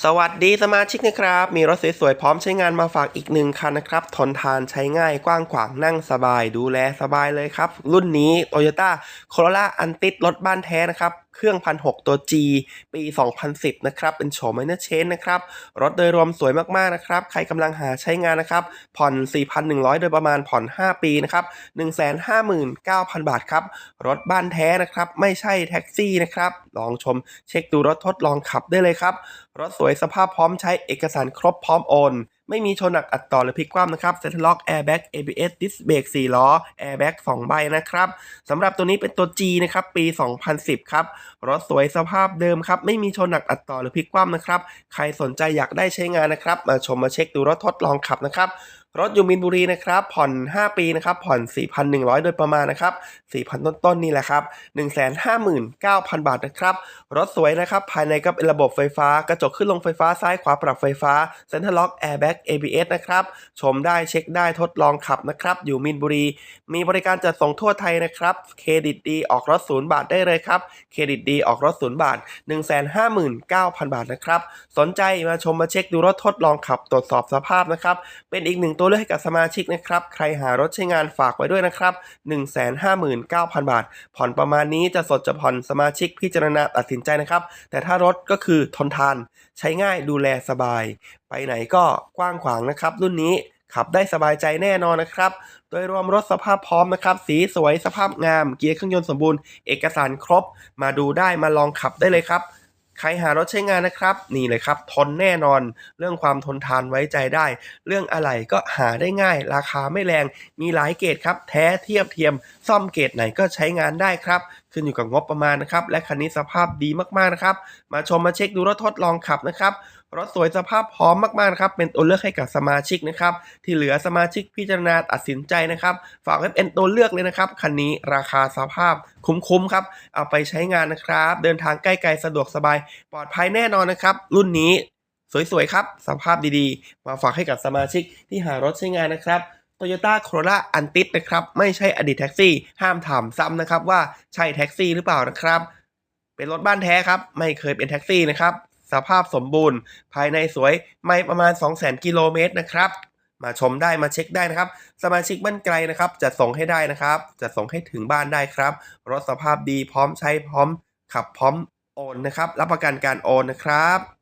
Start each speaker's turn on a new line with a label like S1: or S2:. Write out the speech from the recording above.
S1: สวัสดีสมาชิกนะครับ มีรถสวยๆพร้อมใช้งานมาฝากอีกหนึ่งคันนะครับ ทนทานใช้ง่ายกว้างขวางนั่งสบายดูแลสบายเลยครับ รุ่นนี้ Toyota Corolla a n t i s รถบ้านแท้นะครับเครื่องพันหตัว G ปี 2010 นะครับ เป็นโฉมไมเนอร์เชนนะครับ รถโดยรวมสวยมากๆนะครับ ใครกำลังหาใช้งานนะครับ ผ่อน 4,100 โดยประมาณผ่อน 5 ปีนะครับ 159,000 บาทครับ รถบ้านแท้นะครับ ไม่ใช่แท็กซี่นะครับ ลองชมเช็คดูรถทดลองขับได้เลยครับ รถสวยสภาพพร้อมใช้เอกสารครบพร้อมโอนไม่มีชนหนักอัดต่อหรือพลิกคว่ำนะครับเซ็นทรัลล็อกแอร์แบ็ก ABS ดิสเบรก4ล้อแอร์แบ็ก2ใบนะครับสำหรับตัวนี้เป็นตัว G นะครับปี 2010 ครับ รถสวยสภาพเดิมครับ ไม่มีชนหนักอัดต่อหรือพลิกคว่ำนะครับ ใครสนใจอยากได้ใช้งานนะครับ มาชมมาเช็คดูรถทดลองขับนะครับ รถอยู่มินบุรีนะครับผ่อน 5 ปีนะครับผ่อน 4,100 โดยประมาณนะครับ4,000 ต้นๆนี่แหละครับ 159,000 บาทนะครับรถสวยนะครับภายในก็เป็นระบบไฟฟ้ากระจกขึ้นลงไฟฟ้าซ้ายขวาปรับไฟฟ้าเซ็นทรัลล็อกแอร์แบ็ก ABS นะครับชมได้เช็คได้ทดลองขับนะครับอยู่มินบุรี มีบริการจัดส่งทั่วไทยนะครับเครดิตดีออกรถศูนย์บาทได้เลยครับเครดิตดีออกรถศูนย์บาท 159,000 บาทนะครับสนใจมาชมมาเช็คดูรถทดลองขับตรวจสอบสภาพนะครับเป็นอีกหนึ่งตัวเลือกให้กับสมาชิกนะครับ ใครหารถใช้งานฝากไว้ด้วยนะครับ 159,000 บาท ผ่อนประมาณนี้จะสดจะผ่อนสมาชิกพิจารณาตัดสินใจนะครับ แต่ถ้ารถก็คือทนทาน ใช้ง่ายดูแลสบาย ไปไหนก็กว้างขวางนะครับ รุ่นนี้ขับได้สบายใจแน่นอนนะครับ โดยรวมรถสภาพพร้อมนะครับ สีสวยสภาพงาม เกียร์เครื่องยนต์สมบูรณ์ เอกสารครบ มาดูได้มาลองขับได้เลยครับ ใครหารถใช้งานนะครับ นี่เลยครับ ทนแน่นอน เรื่องความทนทานไว้ใจได้ เรื่องอะไรก็หาได้ง่าย ราคาไม่แรง มีหลายเกรดครับ แท้เทียบเทียม ซ่อมเกรดไหนก็ใช้งานได้ครับ ขึ้นอยู่กับงบประมาณนะครับและคันนี้สภาพดีมากๆนะครับมาชมมาเช็คดูรถทดลองขับนะครับรถสวยสภาพพร้อมมากๆนะครับเป็นตัวเลือกให้กับสมาชิกนะครับที่เหลือสมาชิกพิจารณาตัดสินใจนะครับฝากไว้เป็นตัวเลือกเลยนะครับคันนี้ราคาสภาพคุ้มๆครับเอาไปใช้งานนะครับ เดินทางใกล้ๆสะดวกสบาย ปลอดภัยแน่นอนนะครับ รุ่นนี้สวยๆครับสภาพดีๆ มาฝากให้กับสมาชิกที่หารถใช้งานนะครับ Toyota Corolla a n t i s นะครับ ไม่ใช่อดีตแท็กซี่ ห้ามถามซ้ำนะครับว่าใช่แท็กซี่หรือเปล่านะครับ เป็นรถบ้านแท้ครับ ไม่เคยเป็นแท็กซี่นะครับ สภาพสมบูรณ์ ภายในสวยไม่ประมาณ 200,000 กิโลเมตรนะครับ มาชมได้มาเช็คได้นะครับ สมาชิกบ้านไกลนะครับจะส่งให้ได้นะครับ จะส่งให้ถึงบ้านได้ครับ รถสภาพดีพร้อมใช้พร้อมขับพร้อมโอนนะครับ รับประกันการโอนนะครับ